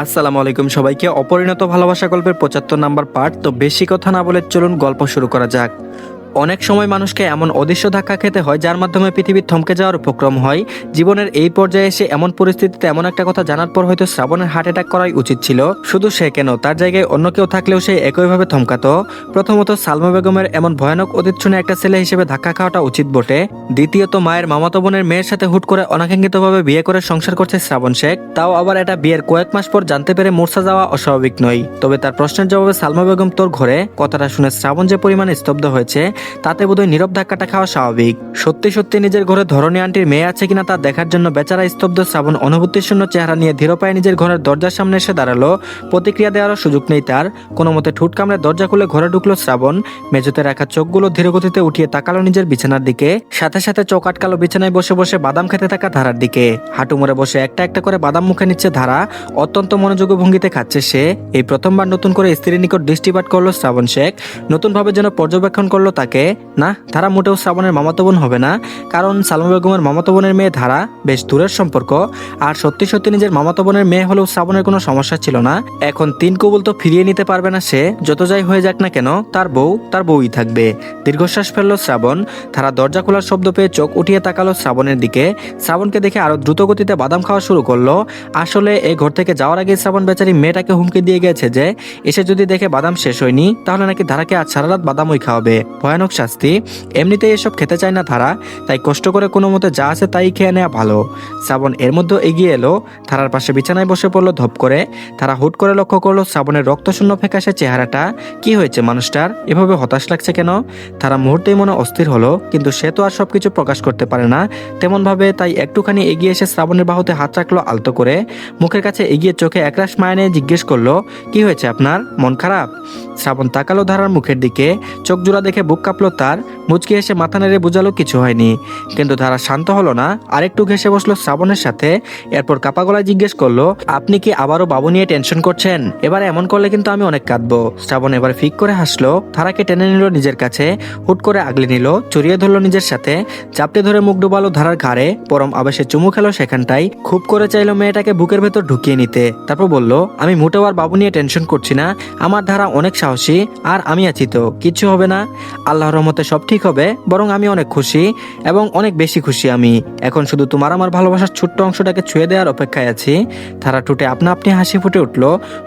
আসসালামু আলাইকুম সবাইকে। অপরিণত ভালোবাসা গল্পের পঁচাত্তর নাম্বার পার্ট। তো বেশি কথা না বলে চলুন গল্প শুরু করা যাক। অনেক সময় মানুষকে এমন অদৃশ্য ধাক্কা খেতে হয়, যার মাধ্যমে পৃথিবীর থমকে যাওয়ার উপক্রম হয়। জীবনের এই পর্যায়ে এসে এমন পরিস্থিতিতে এমন একটা কথা জানার পর হয়তো শ্রাবণের হার্ট অ্যাটাক করাই উচিত ছিল। শুধু সে কেন, তার জায়গায় অন্য কেউ থাকলেও সে একইভাবে থমকাতো। প্রথমত, সালমা বেগমের এমন ভয়ানক অতীত শুনে একটা ছেলে হিসেবে ধাক্কা খাওয়াটা উচিত বটে। দ্বিতীয়ত, মায়ের মামাতো বোনের মেয়ের সাথে হুট করে অনাকাঙ্ক্ষিতভাবে বিয়ে করে সংসার করছে শ্রাবণ শেখ। তাও আবার এটা বিয়ের কয়েক মাস পর জানতে পেরে মূর্ছা যাওয়া অস্বাভাবিক নয়। তবে তার প্রশ্নের জবাবে সালমা বেগম তোর ঘরে কথাটা শুনে শ্রাবণ যে পরিমাণে স্তব্ধ হয়েছে তাতে বোধহয় নীরব ধাক্কাটা খাওয়া স্বাভাবিক। সত্যি সত্যি নিজের ঘরে ধরনী আন্টির মেয়ে আছে কিনা তা দেখার জন্য বেচারা স্তব্ধ শ্রাবণ অনুভূতিশূন্য চেহারা নিয়ে ধীর পায়ে নিজের ঘরের দরজার সামনে এসে দাঁড়াল। প্রতিক্রিয়া দেওয়ারও সুযোগ নেই তার। কোনো মতে ঠুট কামড়ে দরজা খুলে ঘরে ঢুকলো শ্রাবণ। মেঝেতে রাখা চোখগুলো ধীরগতিতে উঠিয়ে তাকালো নিজের বিছানার দিকে। সাথে সাথে চোখ আটকালো বিছানায় বসে বসে বাদাম খেতে থাকা ধারার দিকে। হাঁটু মুড়ে বসে একটা একটা করে বাদাম মুখে নিচ্ছে ধারা। অত্যন্ত মনোযোগী ভঙ্গিতে খাচ্ছে সে। এই প্রথমবার নতুন করে স্ত্রীর নিকট দৃষ্টিপাত করল শ্রাবণ শেখ। নতুনভাবে যেন পর্যবেক্ষণ করল তাকে। না, ধারা মোটেও শ্রাবণের মামাতো বোন হবে না, কারণ সালমা বেগমের মামাতো বোনের মেয়ে ধারা বেশ দূরের সম্পর্ক, আর সত্যি সত্যি নিজের মামাতো বোনের মেয়ে হলেও শ্রাবণের কোনো সমস্যা ছিল না। এখন তিন কবুল তো ফিরিয়ে নিতে পারবে না সে, যত যাই হয়ে যাক না কেন, তার বউ, তার বউই থাকবে। দীর্ঘশ্বাস ফেলল শ্রাবণ, ধারা দরজা খোলার শব্দ পেয়ে চোখ উঠিয়ে তাকালো শ্রাবণের দিকে। শ্রাবণকে দেখে আরও দ্রুত গতিতে বাদাম খাওয়া শুরু করল। আসলে এই ঘর থেকে যাওয়ার আগে শ্রাবণ বেচারি মেয়েটাকে হুমকি দিয়ে গেছে যে, এসে যদি দেখে বাদাম শেষ হয়নি, তাহলে নাকি ধারাকে আজ সারা রাত বাদামই খাওয়াবে। ভয়ানক শাস্তি। এমনিতেই এসব খেতে চায় না ধারা তাই কষ্ট করে কোনো মতে যা আছে তাই খেয়ে নেওয়া ভালো। শ্রাবণ এর মধ্যে এগিয়ে এলো ধারার পাশে বিছানায় বসে পড়ল ধপ করে। তারা হুট করে লক্ষ্য করল শ্রাবণের রক্তশূন্য ফ্যাকাশে চেহারাটা। কি হয়েছে মানুষটার? এভাবে হতাশ লাগছে কেন? তারা মুহূর্তেই মনে অস্থির হলো, কিন্তু সে তো আর সবকিছু প্রকাশ করতে পারে না। তেমনভাবে তাই একটুখানি এগিয়ে এসে শ্রাবণের বাহুতে হাত রাখল আলতো করে। মুখের কাছে এগিয়ে চোখে একরাশ মায়া নিয়ে জিজ্ঞেস করল, কি হয়েছে আপনার? মন খারাপ? শ্রাবণ তাকালো ধারার মুখের দিকে, চোখ জোড়া দেখে বুক কাঁপলো তার, মুচকি এসে মাথা নেড়ে বুঝালো কিছু হয়নি। কিন্তু ধারা শান্ত হলো না, আরেকটু ঘেসে বসল শ্রাবণের সাথে, এরপর কাপা গলায় জিজ্ঞেস করল, আপনি কি আবারও বাবু নিয়ে টেনশন করছেন? এবার এমন করলে কিন্তু আমি অনেক কাঁদবো। শ্রাবণ এবার ফিক করে হাসলো, ধারাকে টেনে নিল নিজের কাছে, হুট করে আগলে নিল চড়িয়ে ধরলো নিজের সাথে, চাপটে ধরে মুখ ডুবালো ধারার ঘাড়ে, পরম আবেশে চুমু খেলো সেখানটাই খুব করে চাইলো মেয়েটাকে বুকের ভেতর ঢুকিয়ে নিতে, তারপর বলল, আমি মোটেও আর বাবু নিয়ে টেনশন করছি না, আমার ধারা অনেক সাহসী। আর আমি আছি তো কিচ্ছু হবে না। আল্লাহর রহমতে সব ঠিক হবে, বরং আমি অনেক খুশি এবং অনেক বেশি খুশি আমি। এখন শুধু তোমার আমার ভালোবাসার ছোট্ট অংশটাকে ছুঁয়ে দেওয়ার অপেক্ষায় আছি। ধারা টুটে আপনা আপনি হাসি ফুটে উঠল,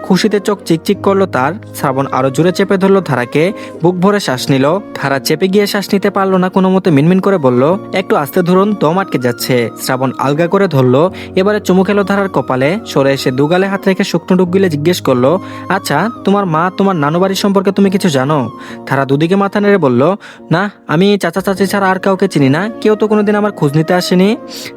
খুশিতে চোখ চিকচিক করল তার। শ্রাবণ আরও জোরে চেপে ধরলো ধারাকে, বুক ভরে শ্বাস নিল। ধারা চেপে গিয়ে শ্বাস নিতে পারল না, কোনো মতে মিনমিন করে বলল, একটু আস্তে ধরুন, দম আটকে যাচ্ছে। শ্রাবণ আলগা করে ধরলো, এবারে চুমু খেলো ধারার কপালে। সরে এসে দুগালে হাত রেখে শুকনো ডুব গিলে জিজ্ঞেস করল আচ্ছা তোমার মা, তোমার নানু বাড়ির সম্পর্কে তুমি কিছু জানো? ধারা দুদিকে মাথা নেড়ে বলল, না, আমি চাচা চাচি ছাড়া আর কাউকে চিনি না। কেউ তো কোনোদিন আমার খোঁজ নিতে আসেনি।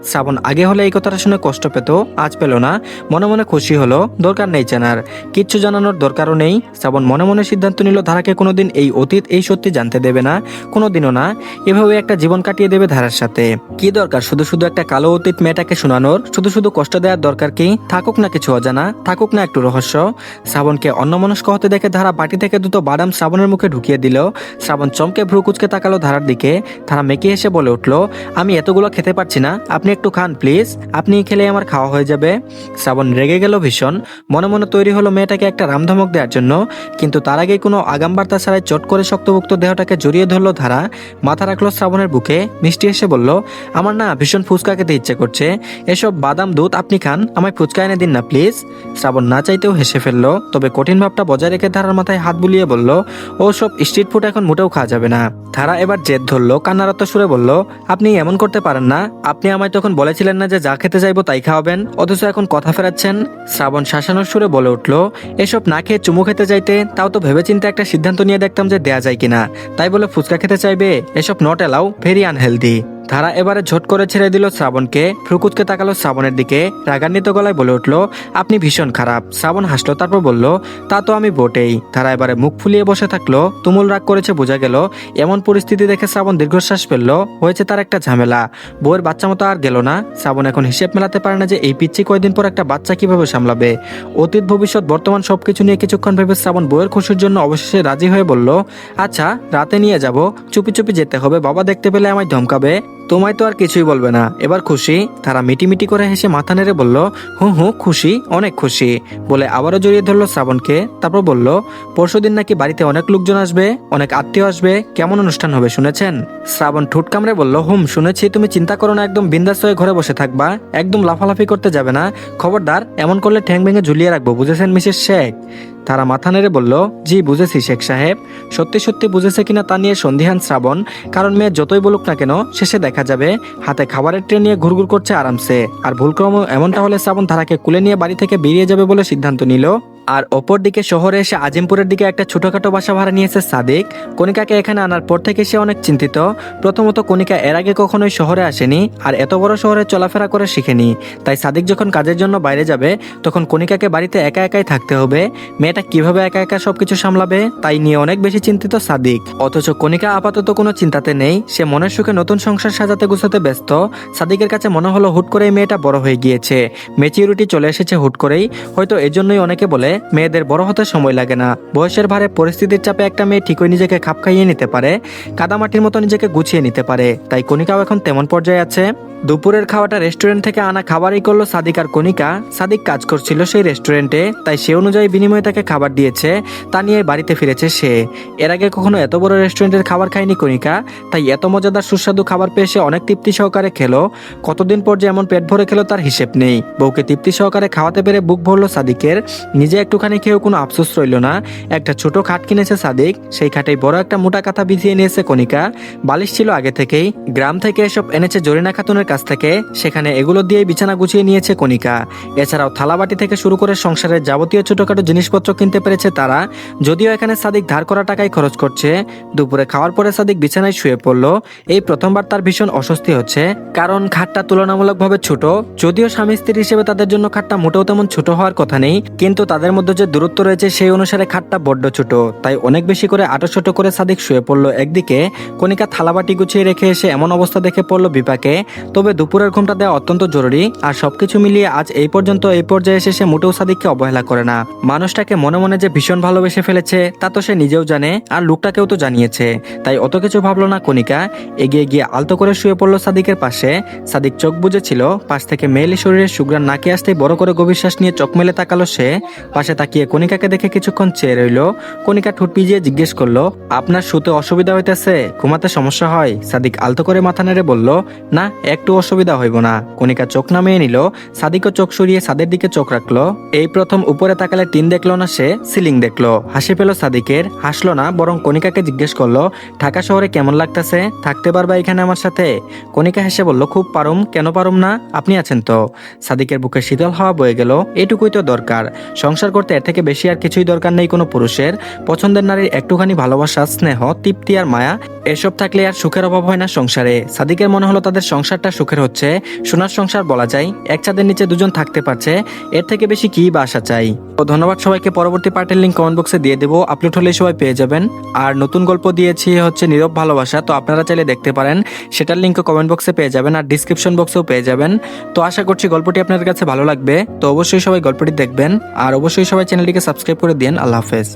শ্রাবণ আগে হলে এই কথাটা শুনে কষ্ট পেত, আজ পেল না। মনে মনে খুশি হলো, দরকার নেই জানার কিচ্ছু জানানোর দরকারও নেই। শ্রাবণ মনে মনে সিদ্ধান্ত নিল, ধারাকে কোনোদিন এই অতীত, এই সত্যি জানতে দেবে না, কোনোদিনও না। এভাবে একটা জীবন কাটিয়ে দেবে ধারার সাথে। কি দরকার? শুধু শুধু একটা কালো অতীত মেয়েটাকে শোনানোর? শুধু শুধু কষ্ট দেওয়ার দরকার কি? থাকুক না কিছু অজানা, থাকুক না একটু রহস্য। শ্রাবণকে অন্যমনস্ক হতে দেখে ধারা বাটি থেকে দুটো বাদাম শ্রাবণের মুখে ঢুকিয়ে দিল। শ্রাবণ চমকে ভ্রু কুচকে তাকালো ধারার দিকে। ধারা মেকে এসে বলে উঠল, আমি এতগুলো খেতে পারছি না। আপনি একটু খান, প্লিজ। আপনি খেলে আমার খাওয়া হয়ে যাবে। শ্রাবণ রেগে গেল ভীষণ। মনে মনে তৈরি হলো মেয়েটাকে একটা রামধমক দেওয়ার জন্য। কিন্তু তার আগে কোনো আগাম বার্তা ছাড়াই চট করে শক্তভুক্ত দেহটাকে জড়িয়ে ধরলো ধারা। মাথা রাখল শ্রাবণের বুকে। মিষ্টি এসে বলল, আমার না ভীষণ ফুচকা খেতে ইচ্ছে করছে। এসব বাদাম, দুধ আপনি খান। আমায় ফুচকা এনে দিন না, প্লিজ। শ্রাবণ না চাইতেও হেসে ফেলল। তবে কঠিন ভাবটা বজায় রেখে ধারার মাথায় হাত বুলিয়ে বলল সব স্ট্রিট ফুড এখন মোটেও খাওয়া যাবে না। ধারা এবার জেদ ধরলো কান্নারত সুরে বলল, আপনি এমন করতে পারেন না। আপনি আমায় তখন বলেছিলেন না যে যা খেতে চাইব তাই খাওয়াবেন। অথচ এখন কথা ফেরাচ্ছেন। শ্রাবণ শাসানোর সুরে বলে উঠল, এসব না খেয়ে চুমু খেতে চাইতে তাও তো ভেবেচিন্তে একটা সিদ্ধান্ত নিয়ে দেখতাম যে দেয়া যায় কিনা। তাই বলে ফুচকা খেতে চাইবে? এসব নট এলাও ভেরি আনহেলদি ধারা এবারে ঝট করে ছেড়ে দিল শ্রাবণকে ফ্রুকুচকে তাকালো শ্রাবণের দিকে, রাগান্বিত গলায় বলে উঠল, আপনি ভীষণ খারাপ। শ্রাবণ হাসলো, তারপর বলল, তা তো আমি বটেই। ধারা এবারে মুখ ফুলিয়ে বসে থাকল, তুমুল রাগ করেছে, বোঝা গেল, এমন পরিস্থিতি দেখে শ্রাবণ দীর্ঘশ্বাস ফেলল, হয়েছে তার একটা ঝামেলা। বউয়ের বাচ্চা মতো আর গেল না। শ্রাবণ এখন হিসেব মেলাতে পারে না যে এই পিচ্ছি কয়দিন পর একটা বাচ্চা কীভাবে সামলাবে। অতীত, ভবিষ্যৎ, বর্তমান সবকিছু নিয়ে কিছুক্ষণ ভেবে শ্রাবণ বউয়ের খুশির জন্য অবশেষে রাজি হয়ে বলল আচ্ছা রাতে নিয়ে যাব, চুপি চুপি যেতে হবে, বাবা দেখতে পেলে আমায় ধমকাবে। তোমায় তো আর কিছুই বলবে না। এবার খুশি? তারা মিটিমিটি করে হেসে মাথা নেড়ে বলল, হু হু, খুশি, অনেক খুশি। বলে আবারও জড়িয়ে ধরলো শ্রাবণকে, তারপর বলল, পরশুদিন নাকি বাড়িতে অনেক লোকজন আসবে, অনেক আত্মীয় আসবে, কেমন অনুষ্ঠান হবে শুনেছেন? শ্রাবণ ঠুট কামড়ে বলল, হুম, শুনেছি, তুমি চিন্তা করো না, একদম বিন্দাস হয়ে ঘরে বসে থাকবা, একদম লাফালাফি করতে যাবে না। খবরদার, এমন করলে ঠ্যাং ভেঙে ঝুলিয়ে রাখব, বুঝেছেন মিসেস শেখ? তারা মাথা নেড়ে বলল, জি, বুঝেছি, শেখ সাহেব। সত্যি সত্যি বুঝেছে কিনা তা নিয়ে সন্ধিহান শ্রাবণ। কারণ মেয়ে যতই বলুক না কেন, শেষে দেখা যাবে। হাতে খাবারের ট্রেন নিয়ে ঘুরঘুর করছে আরামসে। আর ভুলক্রম এমনটা হলে শ্রাবণ তারাকে কুলে নিয়ে বাড়ি থেকে বেরিয়ে যাবে বলে সিদ্ধান্ত নিল। আর অপরদিকে শহরে এসে আজিমপুরের দিকে একটা ছোটখাটো বাসা ভাড়া নিয়েছে সাদিক। কণিকাকে এখানে আনার পর থেকে সে অনেক চিন্তিত। প্রথমত কণিকা এর আগে কখনোই শহরে আসেনি আর এত বড় শহরে চলাফেরা করে শিখেনি। তাই সাদিক যখন কাজের জন্য বাইরে যাবে, তখন কণিকাকে বাড়িতে একা একাই থাকতে হবে। মেয়েটা কীভাবে একা একা সবকিছু সামলাবে, তাই নিয়ে অনেক বেশি চিন্তিত সাদিক। অথচ কণিকা আপাতত কোনো চিন্তাতে নেই। সে মনের সুখে নতুন সংসার সাজাতে গুছাতে ব্যস্ত। সাদিকের কাছে মনে হলো হুট করেই মেয়েটা বড় হয়ে গিয়েছে। মেচিউরিটি চলে এসেছে হুট করেই। হয়তো এজন্যই অনেকে বলে মেয়েদের বড় হতে সময় লাগে না। বয়সের ভারে পরিস্থিতির চাপে একটা মেয়ে ঠিকই নিজেকে খাপ খাইয়ে নিতে পারে, কাদামাটির মতো নিজেকে গুছিয়ে নিতে পারে। তাই কণিকাও এখন তেমন পর্যায়ে আছে। দুপুরের খাওয়াটা রেস্টুরেন্ট থেকে আনা খাবারই করল সাদিক আর কণিকা। সাদিক কাজ করছিল সেই রেস্টুরেন্টে, তাই সে অনুযায়ী বিনিময়ে তাকে খাবার দিয়েছে, তা নিয়ে বাড়িতে ফিরেছে সে। এর আগে কখনো এত বড় রেস্টুরেন্টের খাবার খায়নি কণিকা, তাই এত মজাদার সুস্বাদু খাবার পেয়ে সে অনেক তৃপ্তি সহকারে খেলো। কতদিন পর যে এমন পেট ভরে খেলো তার হিসেব নেই। বউকে তৃপ্তি সহকারে খাওয়াতে পেরে বুক ভরলো সাদিকের। নিজে একটুখানি খেয়েও কোনো আফসোস রইল না। একটা ছোট খাট কিনেছে সাদিক, সেই খাটেই বড় একটা মোটা কাঁথা বিছিয়ে নিয়েছে কণিকা। বালিশ ছিল আগে থেকেই। গ্রাম থেকে এসব এনেছে জরিনা খাতুনের কাছ থেকে, সেখানে এগুলো দিয়ে বিছানা গুছিয়ে নিয়েছে কণিকা। এছাড়াও থালাবাটি থেকে শুরু করে সংসারের যাবতীয় ছোটখাটো জিনিসপত্র কিনতে পেরেছে তারা। যদিও এখানে সাদিক ধার করা টাকাই খরচ করছে। দুপুরে খাওয়ার পরে সাদিক বিছানায় শুয়ে পড়ল। এই প্রথমবার তার ভীষণ অস্বস্তি হচ্ছে। কারণ খাটটা তুলনামূলকভাবে ছোট। যদিও স্বামী স্ত্রী হিসেবে তাদের জন্য খাটটা মোটেও তেমন ছোট হওয়ার কথা নেই। কিন্তু তাদের মধ্যে যে দূরত্ব রয়েছে, সেই অনুসারে খাটটা বড্ড ছোট। তাই অনেক বেশি করে আটো ছোট করে সাদিক শুয়ে পড়ল। একদিকে কণিকা থালাবাটি গুছিয়ে রেখে এসে এমন অবস্থা দেখে পড়ল বিপাকে। তবে দুপুরের ঘুমটা দেওয়া অত্যন্ত জরুরি, আর সবকিছু মিলিয়ে আজ এই পর্যন্ত এই পর্যায়ে এসে সে মোটেও সাদিককে অবহেলা করে না। মানুষটাকে মনে মনে যে ভীষণ ভালোবেসে ফেলেছে, তা তো সে নিজেও জানে, আর লোকটাকেও তো জানিয়েছে। তাই অত কিছু ভাবলো না কণিকা, এগিয়ে গিয়ে আলতো করে শুয়ে পড়ল সাদিকের পাশে। সাদিক চোখ বুঝেছিল পাশ থেকে মেয়েলি শরীরের সুগ্রান নাকে আসতেই বড় করে গভীর শ্বাস নিয়ে চোখ মেলে তাকালো সে। পাশে তাকিয়ে কণিকাকে দেখে কিছুক্ষণ চেয়ে রইল। কণিকা ঠোঁট পিজিয়ে জিজ্ঞেস করল, আপনার শুতে অসুবিধা হইতেছে? ঘুমাতে সমস্যা হয়? সাদিক আলতো করে মাথা নেড়ে বলল, না, একটু অসুবিধা হইব না। কণিকা চোখ নামিয়ে নিল, সাদিকও চোখ সরিয়ে সাদের দিকে চোখ রাখল। এই প্রথম উপরে তাকালে টিন দেখল না সে, সিলিং দেখল। হাসি পেল সাদিকের, হাসলো না, বরং কণিকাকে জিজ্ঞেস করল, ঢাকা শহরে কেমন লাগতেছে? থাকতে পারবা এখানে আমার সাথে? কণিকা হেসে বলল, খুব পারুম, কেন পারুম না? আপনি আছেন তো? সাদিকের বুকে শীতল হাওয়া বয়ে গেল, এটুকুই তো দরকার। সংসার করতে এর থেকে বেশি আর কিছুই দরকার নেই কোনো পুরুষের। পছন্দের নারীর একটুখানি ভালোবাসা, স্নেহ, তৃপ্তি আর মায়া, এসব থাকলে আর সুখের অভাব হয় না সংসারে। সাদিকের মনে হলো তাদের সংসারটা সুখের হচ্ছে। সোনার সংসার বলা যায়, এক ছাদের নিচে দুজন থাকতে পারছে, এর থেকে বেশি কি বা আশা চাই? তো ধন্যবাদ সবাইকে, পরবর্তী পার্টের লিঙ্ক কমেন্ট বক্সে দিয়ে দেবো। আপলোড হলে সবাই পেয়ে যাবেন। আর নতুন গল্প দিয়েছি হচ্ছে নীরব ভালোবাসা, তো আপনারা চাইলে দেখতে পারেন। সেটার লিঙ্ক কমেন্ট বক্সে পেয়ে যাবেন আর ডিসক্রিপশন বক্সেও পেয়ে যাবেন। তো আশা করছি গল্পটি আপনাদের কাছে ভালো লাগবে। তো অবশ্যই সবাই গল্পটি দেখবেন। আর অবশ্যই সবাই চ্যানেলটিকে সাবস্ক্রাইব করে দিন আল্লাহ হাফেজ।